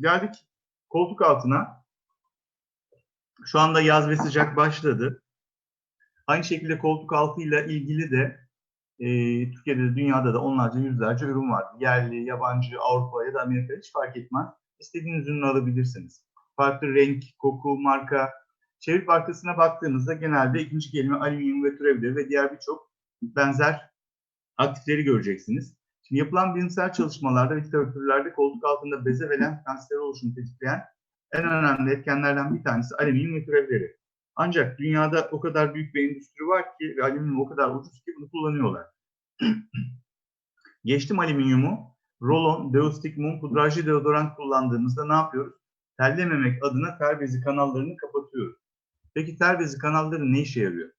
Geldik koltuk altına. Şu anda yaz ve sıcak başladı. Aynı şekilde koltuk altıyla ilgili de e, Türkiye'de de dünyada da onlarca yüzlerce ürün var. Yerli, yabancı, Avrupa ya da Amerika hiç fark etmez. İstediğiniz ürünü alabilirsiniz. Farklı renk, koku, marka. Çevik arkasına baktığınızda genelde ikinci kelime alüminyum ve türevleri ve diğer birçok benzer aktifleri göreceksiniz. Şimdi yapılan bilimsel çalışmalarda ve literatürlerde koltuk altında beze ve lenf kanseri oluşumunu tetikleyen en önemli etkenlerden bir tanesi alüminyum ve türevleri. Ancak dünyada o kadar büyük bir endüstri var ki ve alüminyum o kadar ucuz ki bunu kullanıyorlar. Geçtim alüminyumu. Rolon, deostik mum, pudrajlı deodorant kullandığımızda ne yapıyoruz? Terlememek adına ter bezi kanallarını kapatıyoruz. Peki ter bezi kanalları ne işe yarıyor?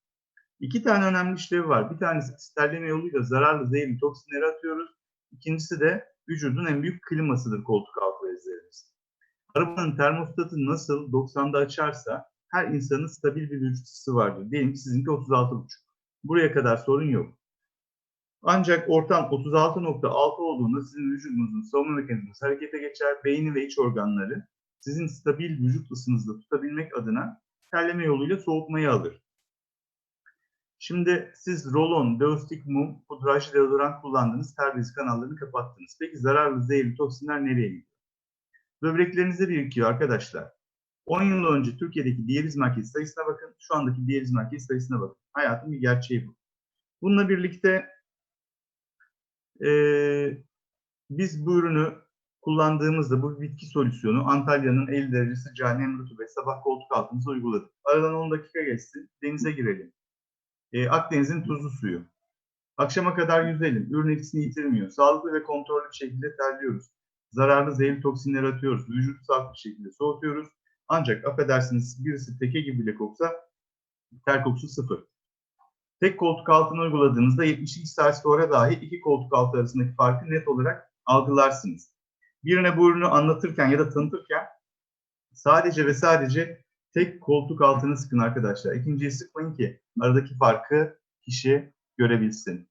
İki tane önemli işlevi var. Bir tanesi terleme yoluyla zararlı zehirli toksinleri atıyoruz. İkincisi de vücudun en büyük klimasıdır koltuk altı bezlerimiz. Arabanın termostatı nasıl 90'da açarsa her insanın stabil bir vücut ısısı vardır. Diyelim ki sizinki 36,5. Buraya kadar sorun yok. Ancak ortam 36.6 olduğunda sizin vücudunuzun savunma mekanizması harekete geçer. Beyni ve iç organları sizin stabil vücut ısınızda tutabilmek adına terleme yoluyla soğutmayı alır. Şimdi siz rolon, deostik mum, pudrajlı deodorant kullandınız, ter bezi kanallarını kapattınız. Peki zararlı zehirli toksinler nereye gidiyor? Böbreklerinizde birikiyor arkadaşlar. 10 yıl önce Türkiye'deki diyaliz merkezi sayısına bakın, şu andaki diyaliz merkezi sayısına bakın. Hayatın bir gerçeği bu. Bununla birlikte e, biz bu ürünü kullandığımızda bu bitki solüsyonu Antalya'nın 50 derece sıcağı nem rutubet sabah koltuk altımıza uyguladık. Aradan 10 dakika geçsin, denize girelim. E, Akdeniz'in tuzlu suyu. Akşama kadar yüzelim. Ürün etkisini yitirmiyor. Sağlıklı ve kontrollü bir şekilde terliyoruz. Zararlı zehirli toksinleri atıyoruz. Vücudu sağlıklı bir şekilde soğutuyoruz. Ancak affedersiniz birisi teke gibi bile koksa ter kokusu sıfır. Tek koltuk altına uyguladığınızda 72 saat sonra dahi iki koltuk altı arasındaki farkı net olarak algılarsınız. Birine bu ürünü anlatırken ya da tanıtırken sadece ve sadece tek koltuk altını sıkın arkadaşlar. İkinciyi sıkmayın ki aradaki farkı kişi görebilsin.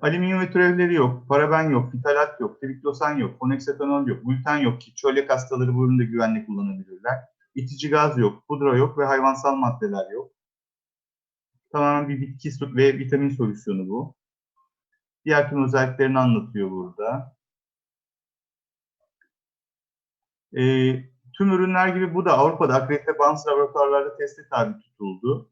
Alüminyum ve türevleri yok, paraben yok, fitalat yok, triklosan yok, foneksetanol yok, gluten yok ki çölyak hastaları bu üründe güvenle kullanabilirler. İtici gaz yok, pudra yok ve hayvansal maddeler yok. Tamamen bir bitki ve vitamin solüsyonu bu. Diğer tüm özelliklerini anlatıyor burada. E, tüm ürünler gibi bu da Avrupa'da akredite bağımsız laboratuvarlarda teste tabi tutuldu.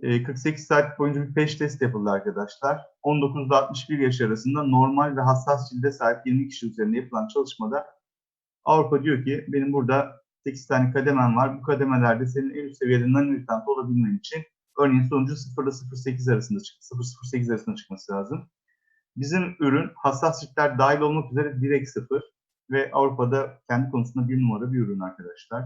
E, 48 saat boyunca bir peş test yapıldı arkadaşlar. 19 ile 61 yaş arasında normal ve hassas cilde sahip 20 kişi üzerinde yapılan çalışmada Avrupa diyor ki benim burada 8 tane kademem var. Bu kademelerde senin en üst seviyede non-irritant olabilmen için örneğin sonucu 0 ile 0.8 arasında 0.08 arasında çıkması lazım. Bizim ürün hassas ciltler dahil olmak üzere direkt sıfır ve Avrupa'da kendi konusunda bir numara bir ürün arkadaşlar.